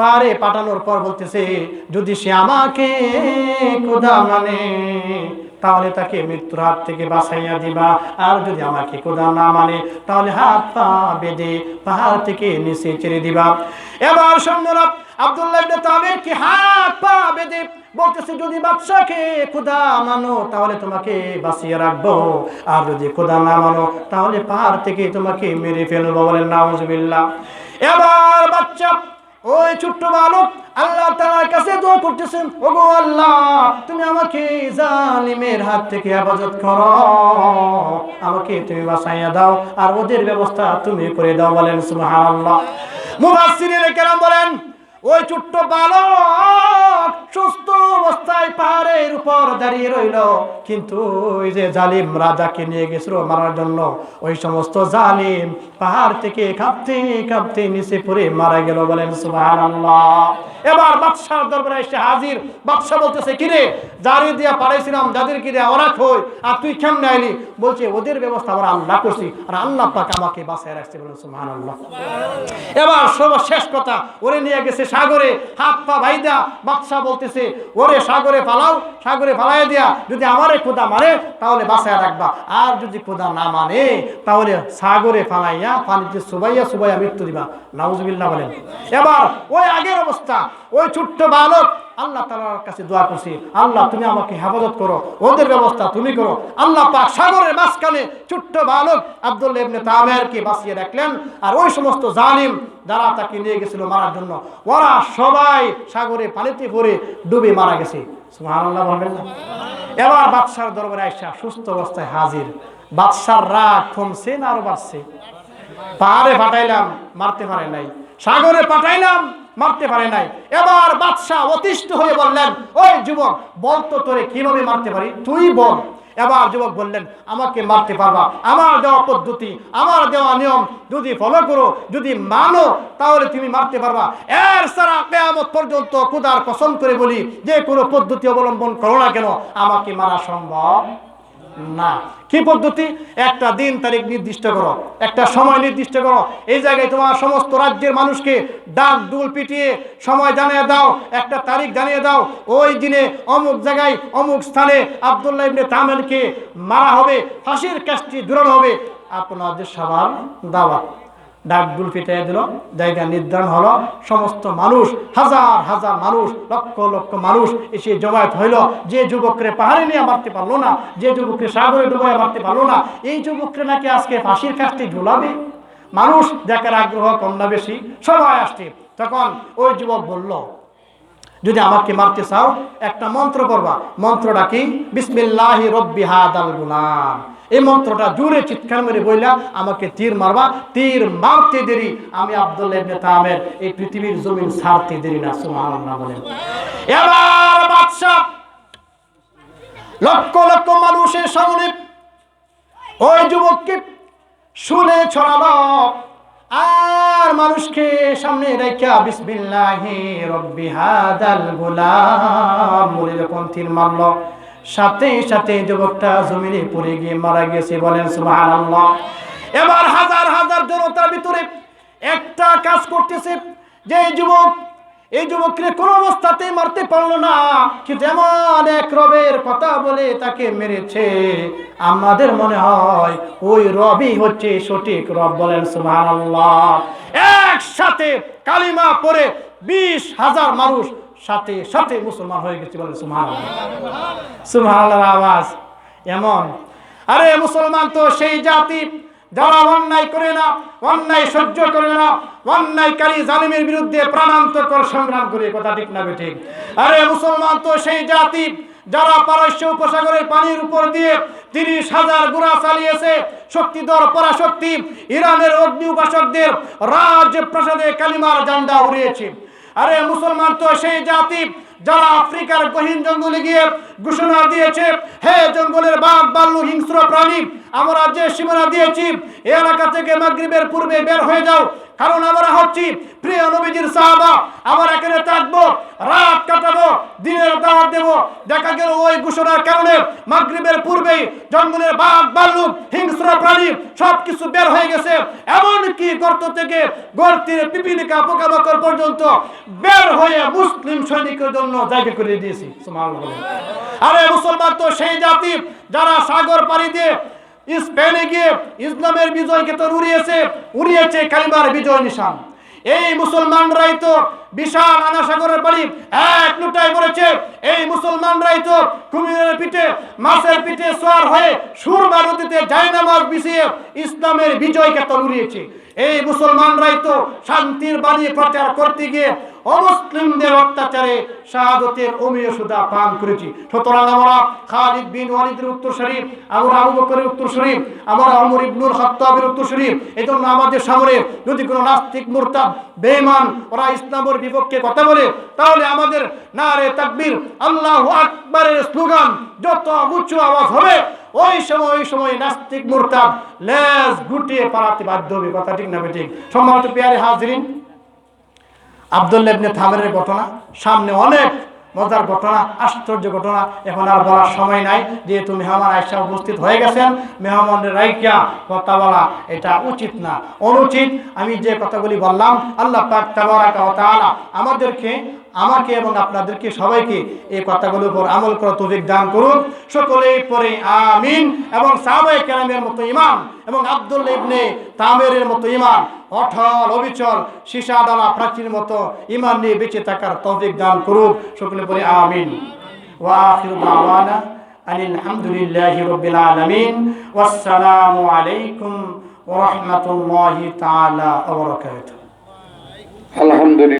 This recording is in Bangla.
পারে পাঠানোর পর বলতেছে, যদি সে আমাকে কোদা মানে তাহলে তাকে মৃত্যুর হাত থেকে বাঁচাইয়া দিবা। আর যদি আমাকে কোদা না মানে তাহলে হাত পা বেঁধে পাহাড় থেকে নিচে ছেড়ে দিবা। এবার সৈন্যরা আব্দুল্লাহ তামির কি হাত পা বেঁধে বলতেছে, যদি বাদশাকে খোদা মানো, তাহলে তোমাকে বাঁচিয়ে রাখব। আর যদি খোদা না মানো, তাহলে পাহাড় থেকে তোমাকে মেরে ফেলব বলেন নাউজুবিল্লাহ। এবার বাচ্চা ওই ছোট্ট বালক আল্লাহ তাআলার কাছে দোয়া করতেছেন, ওগো আল্লাহ, তুমি আমাকে জালিমের হাত থেকে হেফাজত করো। আমাকে তুমি বাঁচাইয়া দাও আর ওদের ব্যবস্থা তুমি করে দাও বলেন সুবহানাল্লাহ। মুফাসসিরিন কেরাম বলেন, ওই ছোট্ট বালক সুস্থ উপর দাঁড়িয়ে রইল। কিন্তু ওই যে জালিম রাজাকে নিয়ে গেছিল মারার জন্য। ওই সমস্ত জালিম পাহাড় থেকে কাঁপতে কাঁপতে নিচে পড়ে মারা গেল বলেন, সুবহানাল্লাহ। এবার বাদশার দরবারে এসে হাজির। বাদশা বলতেছে কিরে জারি দিয়া পাঠাইছিলাম যাদের কিরে ওরা খই আর তুই কেমনে আইলি? বলছে, ওদের ব্যবস্থা আমরা আল্লাহ করছি। আর আল্লাহ পাক আমাকে বাঁচায় রাখছে বলেন, সুবহানাল্লাহ। এবার সর্বশেষ কথা, ওরে নিয়ে গেছে সাগরে। হাত পা ভাইদা বাদশা বলতেছে, ওরে সাগরে ফালাও সাগরে ফালাই দিয়া যদি আমারে খোদা মানে তাহলে বাসায় রাখবা। আর যদি খোদা না মানে তাহলে সাগরে ফালাইয়া, পানিতে সুবাইয়া সুবাইয়া মৃত্যু দিবা। নাউজুবিল্লাহ বলেন। এবার ওই আগের অবস্থা, ওই ছোট্ট বালক, আল্লাহ তালার কাছে দোয়া করছি। আল্লাহ, তুমি আমাকে হেফাজত করো। ওদের ব্যবস্থা তুমি করো। আল্লাহ পাক সাগরের মাঝখানে ছোট্ট বালক আব্দুল্লাহ ইবনে তামেরকে বাঁচিয়ে রাখলেন। আর ওই সমস্ত জালিম যারা তাকে নিয়ে গেছিল মারার জন্য, ওরা সবাই সাগরে পানিতে পড়ে ডুবে মারা গেছে। এবার বাদশার দরবারে আইসা সুস্থ অবস্থায় হাজির। বাদশার রাগ কমছে না আরও বাড়ছে। পাহাড়ে পাঠাইলাম, মারতে পারে নাই। সাগরে পাঠাইলাম, মারতে পারে নাই। এবার বাদশাহ অতিষ্ঠ হয়ে বললেন, ওই যুবক, বল তো তোরে কীভাবে মারতে পারি? তুই বল। এবার যুবক বললেন, আমাকে মারতে পারবা? আমার দেওয়া পদ্ধতি, আমার দেওয়া নিয়ম, যদি ফলো করো, যদি মানো, তাহলে তুমি মারতে পারবা। এর সারা কেয়ামত পর্যন্ত খুদার পছন্দ করে বলি, যে কোনো পদ্ধতি অবলম্বন করো না কেন, আমাকে মারা সম্ভব। না। কি পদ্ধতি? একটা দিন তারিখ নির্দিষ্ট করো, একটা সময় নির্দিষ্ট করো। এই জায়গায় তোমার সমস্ত রাজ্যের মানুষকে ডাক, দুল পিটিয়ে সময় জানিয়ে দাও, একটা তারিখ জানিয়ে দাও। ওই দিনে অমুক জায়গায়, অমুক স্থানে আবদুল্লাহ ইবনে তামেলকে মারা হবে, ফাঁসির কাজটি দূরানো হবে। আপনাদের সবার দাওয়াত। ডাক ফিটাই দিল, জায়গা নির্ধারণ হলো, সমস্ত মানুষ, হাজার হাজার মানুষ, লক্ষ লক্ষ মানুষ এসে জমায়েত হইল। যে যুবকরে পাহাড়ে নিয়ে মারতে পারল না, যে যুবককে সাগরে ডুবাই মারতে পারল না, এই যুবকরে নাকি আজকে ফাঁসির কাছে ঝুলাবে? মানুষ দেখার আগ্রহ কম না বেশি, সবাই আসছে। তখন ওই যুবক বলল যদি আমাকে মারতে চাও, একটা মন্ত্র করবা মন্ত্রটা কি? বিসমিল্লাহি রব্বি হাদাল গুলাম। এই মন্ত্রটা জোরে চিৎকার মেরে বইলা আমাকে তীর মারবা। তীর মারতে দেরি আমি আব্দুল্লাহ ইবনে তামের এই পৃথিবীর জমিন ছাড়তে দেরি না, সুবহানাল্লাহ বলেন। এবার বাদশা লক্ষ লক্ষ মানুষের সামনে ওই যুবককে শুনে ছড়ালো। আর মানুষকে সামনে রেখা বিসমিল্লাহি রব্বি হাদাল গোলাম। যখন তীর মারল সাথে সাথে যুবকটা জমিনে পড়ে গিয়ে মারা গেছে বলেন সুবহানাল্লাহ। এবার হাজার হাজার জনতার ভিতরে একটা কাজ করতেছে। যে যুবক এই যুবককে কোনো অবস্থাতেই মারতে পারল না, কিন্তু এমন এক রবের কথা বলে তাকে মেরেছে। আমাদের মনে হয় ওই রবই হচ্ছে সঠিক রব বলেন সুবহানাল্লাহ। একসাথে কালিমা পড়ে বিশ হাজার মানুষ সাথে সাথে মুসলমান হয়ে গেছে বলেন সুবহানাল্লাহ। সুবহানাল্লাহ আওয়াজ এমন। আরে মুসলমান তো সেই জাতি যারা অন্যায় করে না, অন্যায় সহ্য করে না অন্যায়কারী জালিমের বিরুদ্ধে প্রাণান্তকর সংগ্রাম করে কথা ঠিক না ঠিক আরে মুসলমান তো সেই জাতি যারা পারস্য উপসাগরের পানির উপর দিয়ে তিরিশ হাজার গুড়া চালিয়েছে, শক্তিধর পরাশক্তি, ইরানের অগ্নি উপাসকদের রাজ প্রাসাদে কালিমার জান্ডা উড়িয়েছে। আরে মুসলমান তো সেই জাতি যারা আফ্রিকার গহীন জঙ্গলে গিয়ে ঘোষণা দিয়েছে, হে জঙ্গলের বাঘ, বাল্লু, হিংস্র প্রাণী, আমরা যে সীমানা দিয়েছি এই এলাকা থেকে মাগরিবের পূর্বে বের হয়ে যাও। কারণ আমরা হচ্ছি প্রিয় নবীজির সাহাবা। আমরা এখানে থাকব, রাত কাটাবো, দিনের দাওয়াত দেবো। দেখা গেল ওই ঘোষণার কারণে মাগরিবের পূর্বেই জঙ্গলের বাঘ ভাল্লুক হিংস্র প্রাণী সব কিছু বের হয়ে গেছে। এমনকি গর্ত থেকে গর্তের পিপিলিকা পোকামাকড় পর্যন্ত বের হয়ে মুসলিম সৈনিকের জন্য জায়গা করে দিয়েছি আরে, মুসলমান তো সেই জাতি যারা সাগর পাড়ি দিয়ে স্পেনে গিয়ে ইসলামের বিজয়কে তো উড়িয়েছে উড়িয়েছে কালিমার বিজয় নিশান। এই মুসলমানরাই তো বিশাল আনাসাগরের বাড়ি এক লুটায় মরেছে এই মুসলমানরাই তো কুমিরের পিঠে, মাছের পিঠে সোয়ার হয়ে সুরমা নদীতে জায়নামাজ বিছিয়ে ইসলামের বিজয়কে তো উড়িয়েছে। এই মুসলমানরাই তো শান্তির বাণী প্রচার করতে গিয়ে অমুসলিমদের অত্যাচারে শাহাদতের অমীয় সুদা পান করেছি। সুতরাং আমরা খালিদ বিন ওয়ালিদের উত্তর শরীফ, আমরা আবু বকরের উত্তর শরীফ, আমরা অমর ইবনুল খাত্তাবের উত্তর শরীফ এই জন্য আমাদের সামনে যদি কোনো নাস্তিক মুরতাদ বেমান ওরা ইসলামের বিপক্ষে কথা বলে, তাহলে আমাদের নারে তাকবীর, আল্লাহু আকবারের স্লোগান, যত উচ্চ আওয়াজ হবে ওই সময় ওই সময় নাস্তিক মুরতাদ লেজ গুটিয়ে পালাতে বাধ্য হবে, কথা ঠিক না ঠিক সম্মানিত পেয়ারে হাজরিন আবদুল্লাহ ইবনে থামেরের ঘটনা, সামনে অনেক মজার ঘটনা, আশ্চর্য ঘটনা, এখন আর বলার সময় নাই। যেহেতু মেহমান আয়সা উপস্থিত হয়ে গেছেন মেহমানের রাইকা কথা বলা এটা উচিত না, অনুচিত। আমি যে কথাগুলি বললাম, আল্লাহ পাক তাবারাকা ওয়া তাআলা আমাদেরকে আমাকে এবং আপনাদেরকে সবাইকে এই কথাগুলোর উপর আমল করা তৌফিক দান করুন। সকলেই পরে আমিন এবং সাহাবায়ে কেরামের মতো ইমান এবং আব্দুল্লাহ ইবনে তামেরের মতো ইমান অঠল অবিচল সীসা ডালা প্রাচীর মতো ইমান নিয়ে বেঁচে থাকার তৌফিক দান করুন। সকলে পরে আমিন। ওয়া আখিরু দাওয়ানা আনিল হামদুলিল্লাহি রাব্বিল আলামিন। ওয়াসসালামু আলাইকুম ওয়া রাহমাতুল্লাহি তাআলা ওয়া বারাকাতুহু। আলহামদুলিল্লাহ।